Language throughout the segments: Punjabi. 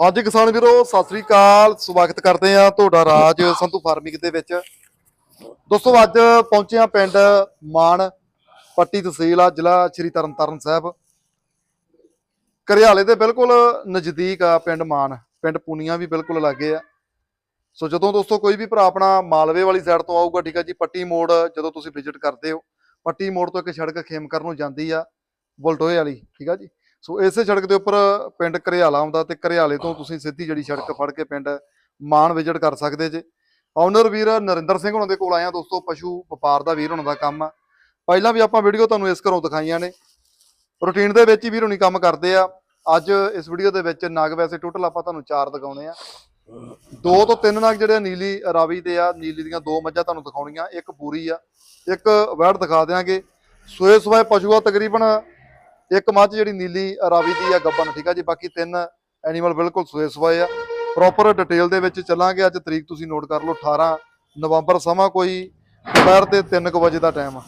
ਹਾਂਜੀ ਕਿਸਾਨ ਵੀਰੋ, ਸਤਿ ਸ੍ਰੀ ਅਕਾਲ। ਸਵਾਗਤ ਕਰਦੇ ਆ ਤੁਹਾਡਾ ਰਾਜ ਸੰਧੂ ਫਾਰਮਿੰਗ ਦੇ ਵਿੱਚ। ਦੋਸਤੋ, ਅੱਜ ਪਹੁੰਚੇ ਆ ਪਿੰਡ ਮਾਨ ਪੱਟੀ ਤਹਿਸੀਲ ਆ, ਜ਼ਿਲ੍ਹਾ ਸ਼੍ਰੀ ਤਰਨਤਾਰਨ ਸਾਹਿਬ। ਕਰਿਆਲੇ ਦੇ ਬਿਲਕੁਲ ਨਜ਼ਦੀਕ ਆ ਪਿੰਡ ਮਾਨ। ਪਿੰਡ ਪੂਨੀਆਂ ਵੀ ਬਿਲਕੁਲ ਲਾਗੇ ਆ। ਸੋ ਜਦੋਂ ਦੋਸਤੋ ਕੋਈ ਵੀ ਭਰਾ ਆਪਣਾ ਮਾਲਵੇ ਵਾਲੀ ਸਾਈਡ ਤੋਂ ਆਊਗਾ, ਠੀਕ ਆ ਜੀ, ਪੱਟੀ ਮੋੜ ਜਦੋਂ ਤੁਸੀਂ ਵਿਜ਼ਿਟ ਕਰਦੇ ਹੋ, ਪੱਟੀ ਮੋੜ ਤੋਂ ਇੱਕ ਸੜਕ ਖੇਮਕਰ ਨੂੰ ਜਾਂਦੀ ਆ, ਬੁਲਟੋਏ ਵਾਲੀ, ਠੀਕ ਆ ਜੀ। ਸੋ ਇਸੇ ਸੜਕ ਦੇ ਉੱਪਰ ਪਿੰਡ ਘਰਿਆਲਾ ਆਉਂਦਾ ਤੇ ਘਰਿਆਲੇ ਤੋਂ ਤੁਸੀਂ ਸਿੱਧੀ ਜਿਹੜੀ ਸੜਕ ਫੜ ਕੇ ਪਿੰਡ ਮਾਨ ਵਿਜ਼ਿਟ ਕਰ ਸਕਦੇ ਜੇ। ਓਨਰ ਵੀਰ ਨਰਿੰਦਰ ਸਿੰਘ ਉਹਨਾਂ ਦੇ ਕੋਲ ਆਇਆ ਦੋਸਤੋ, ਪਸ਼ੂ ਵਪਾਰ ਦਾ ਵੀਰ ਉਹਨਾਂ ਦਾ ਕੰਮ ਆ। ਪਹਿਲਾਂ ਵੀ ਆਪਾਂ ਵੀਡੀਓ ਤੁਹਾਨੂੰ ਇਸ ਘਰੋਂ ਦਿਖਾਈਆਂ ਨੇ। ਰੂਟੀਨ ਦੇ ਵਿੱਚ ਹੀ ਵੀਰ ਹੁਣੀ ਕੰਮ ਕਰਦੇ ਆ। ਅੱਜ ਇਸ ਵੀਡੀਓ ਦੇ ਵਿੱਚ ਨਾਗ ਵੈਸੇ ਟੋਟਲ ਆਪਾਂ ਤੁਹਾਨੂੰ ਚਾਰ ਦਿਖਾਉਣੇ ਆ। ਦੋ ਤੋਂ ਤਿੰਨ ਨਾਗ ਜਿਹੜੇ ਨੀਲੀ ਰਾਵੀ ਦੇ ਆ, ਨੀਲੀ ਦੀਆਂ ਦੋ ਮੱਝਾਂ ਤੁਹਾਨੂੰ ਦਿਖਾਉਣੀਆਂ, ਇੱਕ ਪੂਰੀ ਆ, ਇੱਕ ਵੈੜ ਦਿਖਾ ਦਿਆਂਗੇ। ਸੋਏ ਸੋਏ ਪਸ਼ੂ ਆ ਤਕਰੀਬਨ ਇੱਕ ਮੱਝ ਜਿਹੜੀ ਨੀਲੀ ਰਾਵੀ ਦੀ ਆ ਗੱਬਨ ਠੀਕ ਆ ਜੀ? ਬਾਕੀ ਤਿੰਨ ਐਨੀਮਲ ਬਿਲਕੁਲ ਸੋਏ ਸਵਾਏ ਆ। ਪ੍ਰੋਪਰ ਡਿਟੇਲ ਦੇ ਵਿੱਚ ਚੱਲਾਂਗੇ। ਅੱਜ ਤਰੀਕ ਤੁਸੀਂ ਨੋਟ ਕਰ ਲਓ 18 ਨਵੰਬਰ, ਸਮਾਂ ਕੋਈ ਦੁਪਹਿਰ ਦੇ 3:00 ਵਜੇ ਦਾ ਟਾਈਮ ਆ।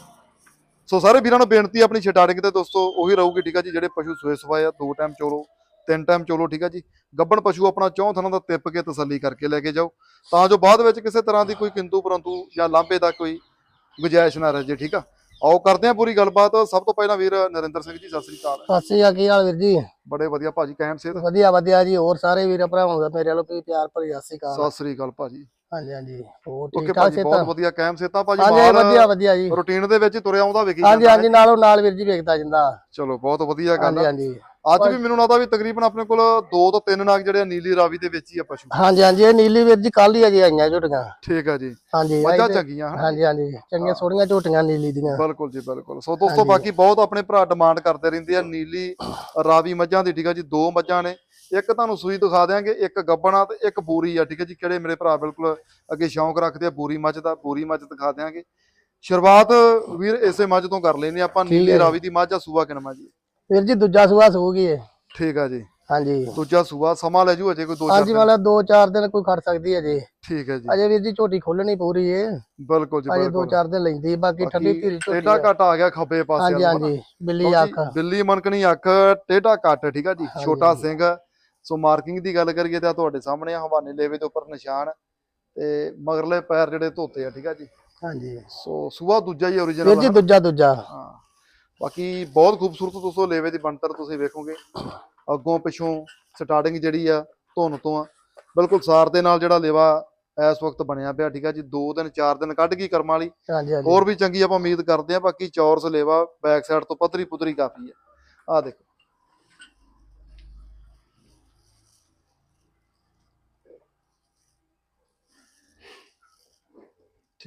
ਸੋ ਸਾਰੇ ਵੀਰਾਂ ਨੂੰ ਬੇਨਤੀ ਆਪਣੀ ਸਟਾਰਟਿੰਗ ਤੇ ਦੋਸਤੋ, ਉਹੀ ਰਹੂਗੀ, ਠੀਕ ਆ ਜੀ? ਜਿਹੜੇ ਪਸ਼ੂ ਸੋਏ ਸਵਾਏ ਆ, ਦੋ ਟਾਈਮ ਚੋਲੋ, ਤਿੰਨ ਟਾਈਮ ਚੋਲੋ, ਠੀਕ ਆ ਜੀ? ਗੱਬਣ ਪਸ਼ੂ ਆਪਣਾ ਚੌਂ ਥਣਾਂ ਦਾ ਤਿੱਪ ਕੇ ਤਸੱਲੀ ਕਰਕੇ ਲੈ ਕੇ ਜਾਓ। ਤਾਂ ਜੋ ਬਾਅਦ ਵਿੱਚ ਕਿਸੇ ਤਰ੍ਹਾਂ ਦੀ ਕੋਈ ਕਿੰਤੂ ਪਰੰਤੂ ਜਾਂ ਲਾਂਭੇ ਦਾ ਕੋਈ ਗੁੰਜਾਇਸ਼ ਨਾ ਰਹੇ ਜੇ, ਠੀਕ ਆ? ਆਓ ਕਰਦੇ ਆ ਪੂਰੀ ਗੱਲਬਾਤ। ਸਭ ਤੋਂ ਪਹਿਲਾਂ ਵੀਰ ਨਰਿੰਦਰ ਸਿੰਘ ਜੀ ਸਤਿ ਸ੍ਰੀ ਅਕਾਲ। ਸਤਿ ਸ੍ਰੀ ਅਕਾਲ ਕੀ ਹਾਲ ਵੀਰ ਜੀ। ਬੜੇ ਵਧੀਆ ਭਾਜੀ ਕਾਇਮ ਸਿਹਤ ਵਧੀਆ ਵਧੀਆ ਜੀ। ਹੋਰ ਸਾਰੇ ਵੀਰ ਭਰਾਵਾਂ ਦਾ ਮੇਰੇ ਵੱਲੋਂ ਵੀ ਪਿਆਰ ਭਰੀ ਸਤਿ ਸ੍ਰੀ ਅਕਾਲ। ਸਤਿ ਸ੍ਰੀ ਅਕਾਲ ਭਾਜੀ। ਹਾਂਜੀ ਹਾਂਜੀ। ਹੋਰ ਠੀਕ ਠਾਕ ਭਾਜੀ ਸੇ ਬਹੁਤ ਵਧੀਆ ਕਾਇਮ ਸਿਹਤਾਂ ਭਾਜੀ ਹਾਂਜੀ ਵਧੀਆ ਵਧੀਆ ਜੀ। ਰੂਟੀਨ ਦੇ ਵਿੱਚ ਤੁਰਿਆ ਆਉਂਦਾ ਵੇਖੀ ਹਾਂਜੀ ਹਾਂਜੀ ਨਾਲੋਂ ਨਾਲ ਵੀਰ ਜੀ ਵੇਖਦਾ ਜਾਂਦਾ। ਚਲੋ ਬਹੁਤ ਵਧੀਆ ਗੱਲ ਹਾਂਜੀ ਹਾਂਜੀ। ਅੱਜ ਵੀ ਮੈਨੂੰ ਲੱਗਦਾ ਵੀ ਤਕਰੀਬਨ ਆਪਣੇ ਕੋਲ ਦੋ ਤੋਂ ਤਿੰਨ ਨਾਗ ਜਿਹੜੇ ਨੀਲੀ ਰਾਵੀ ਦੇ ਵਿੱਚ ਹੀ ਆ ਪਸ਼ੂ। ਹਾਂਜੀ ਹਾਂਜੀ ਇਹ ਨੀਲੀ ਵੀਰ ਜੀ ਕੱਲ ਹੀ ਅਜੇ ਆਈਆਂ ਝੋਟੀਆਂ। ਠੀਕ ਆ ਜੀ। ਹਾਂਜੀ ਮੱਝਾਂ ਚੰਗੀਆਂ ਹਾਂਜੀ ਹਾਂਜੀ ਚੰਗੀਆਂ ਸੋਹਣੀਆਂ ਝੋਟੀਆਂ ਨੀਲੀ ਦੀਆਂ। ਬਿਲਕੁਲ ਜੀ ਬਿਲਕੁਲ। ਸੋ ਦੋਸਤੋ ਬਾਕੀ ਬਹੁਤ ਆਪਣੇ ਭਰਾ ਡਿਮਾਂਡ ਕਰਦੇ ਰਹਿੰਦੇ ਆ ਨੀਲੀ ਰਾਵੀ ਮੱਝਾਂ ਦੀ ਠੀਕ ਆ ਜੀ ਦੋ ਮੱਝਾਂ ਨੇ। ਇੱਕ ਤੁਹਾਨੂੰ ਸੂਈ ਦਿਖਾ ਦਿਆਂਗੇ ਇੱਕ ਗੱਬਣਾ ਤੇ ਇੱਕ ਬੂਰੀ ਆ ਠੀਕ ਹੈ ਜੀ ਕਿਹੜੇ ਮੇਰੇ ਭਰਾ ਬਿਲਕੁਲ ਅੱਗੇ ਸ਼ੌਂਕ ਰੱਖਦੇ ਆ ਬੂਰੀ ਮੱਝ ਦਾ ਬੂਰੀ ਮੱਝ ਦਿਖਾ ਦਿਆਂਗੇ। ਸ਼ੁਰੂਆਤ ਵੀਰ ਇਸੇ ਮੱਝ ਤੋਂ ਕਰ ਲੈਨੇ ਆਪਾਂ ਨੀਲੀ। ਰਾਵੀ ਦੀ ਮੱਝ ਆ ਸੂਆ ਕਿਨਮਾ ਜੀ? ਵੀਰ ਜੀ ਦੂਜਾ ਸੂਆ ਸੂਗੀ ਇਹ ਠੀਕ ਆ ਜੀ। ਹਾਂਜੀ। ਦੂਜਾ ਸੂਆ ਸਮਾਂ ਲੈ ਜੂ ਅਜੇ ਕੋਈ ਦੋ ਚਾਰ ਹਾਂਜੀ ਦਿਨ। ਵਾਲਾ 2-4 ਦਿਨ ਕੋਈ ਖੜ ਸਕਦੀ ਹੈ ਜੀ ਠੀਕ ਹੈ ਜੀ। ਅਜੇ ਵੀਰ ਜੀ ਝੋਟੀ ਖੋਲਣੀ ਪੂਰੀ ਏ। ਬਿਲਕੁਲ ਜੀ ਅਜੇ ਬਿਲਕੁਲ। 2-4 ਦਿਨ ਲੈਂਦੀ ਬਾਕੀ ਠੰਡੀ ਧੀਰੀ ਝੋਟੀ ਟੇਡਾ। ਕੱਟ ਆ ਗਿਆ ਖੱਬੇ ਪਾਸੇ ਹਾਂਜੀ? ਹਾਂਜੀ ਬਿੱਲੀ ਅੱਖ ਜੀ, ਬਿੱਲੀ ਮਨਕਣੀ ਅੱਖ ਟੇਢਾ ਕੱਟ ਠੀਕ ਆ ਜੀ ਛੋਟਾ। ਸਿੰਘ। ਸੋ ਮਾਰਕਿੰਗ ਦੀ ਗੱਲ ਕਰੀਏ ਤਾਂ ਤੁਹਾਡੇ ਸਾਹਮਣੇ ਆ ਹਵਾਨੇ ਲੇਵੇ ਦੇ ਉੱਪਰ ਨਿਸ਼ਾਨ ਤੇ ਮਗਰਲੇ ਪੈਰ ਜਿਹੜੇ ਧੋਤੇ ਆ ਠੀਕ ਆ ਜੀ। ਹਾਂਜੀ। ਸੋ ਸੂਆ ਦੂਜਾ ਹੀ ਵੀਰ origignal ਜੀ ਆ। ਦੂਜਾ ਦੂਜਾ। ਹਾਂ। ਬਾਕੀ ਬਹੁਤ ਖੂਬਸੂਰਤ ਦੋਸਤੋ ਲੇਵੇ ਦੀ ਬਣਤਰ ਤੁਸੀਂ ਵੇਖੋਗੇ। ਅੱਗੋਂ ਪਿੱਛੋਂ ਸਟਾਰਟਿੰਗ ਜਿਹੜੀ ਆ ਧੁੰਨ ਤੋਂ ਆ। ਬਿਲਕੁਲ ਸਾਰ ਦੇ ਨਾਲ ਜਿਹੜਾ ਲੇਵਾ ਇਸ ਵਕਤ ਬਣਿਆ ਪਿਆ ਠੀਕ ਆ ਜੀ। 2 ਦਿਨ 4 ਦਿਨ ਕੱਢ ਗਈ ਕਰਮਾਂ ਵਾਲੀ। ਹੋਰ ਵੀ ਚੰਗੀ ਆਪਾਂ ਉਮੀਦ ਕਰਦੇ ਆ ਬਾਕੀ ਚੌਰਸ ਲੇਵਾ ਬੈਕ ਸਾਈਡ ਤੋਂ ਪਤਰੀ ਪੁਤਰੀ ਕਾਫੀ ਆ। ਆ ਦੇਖੋ।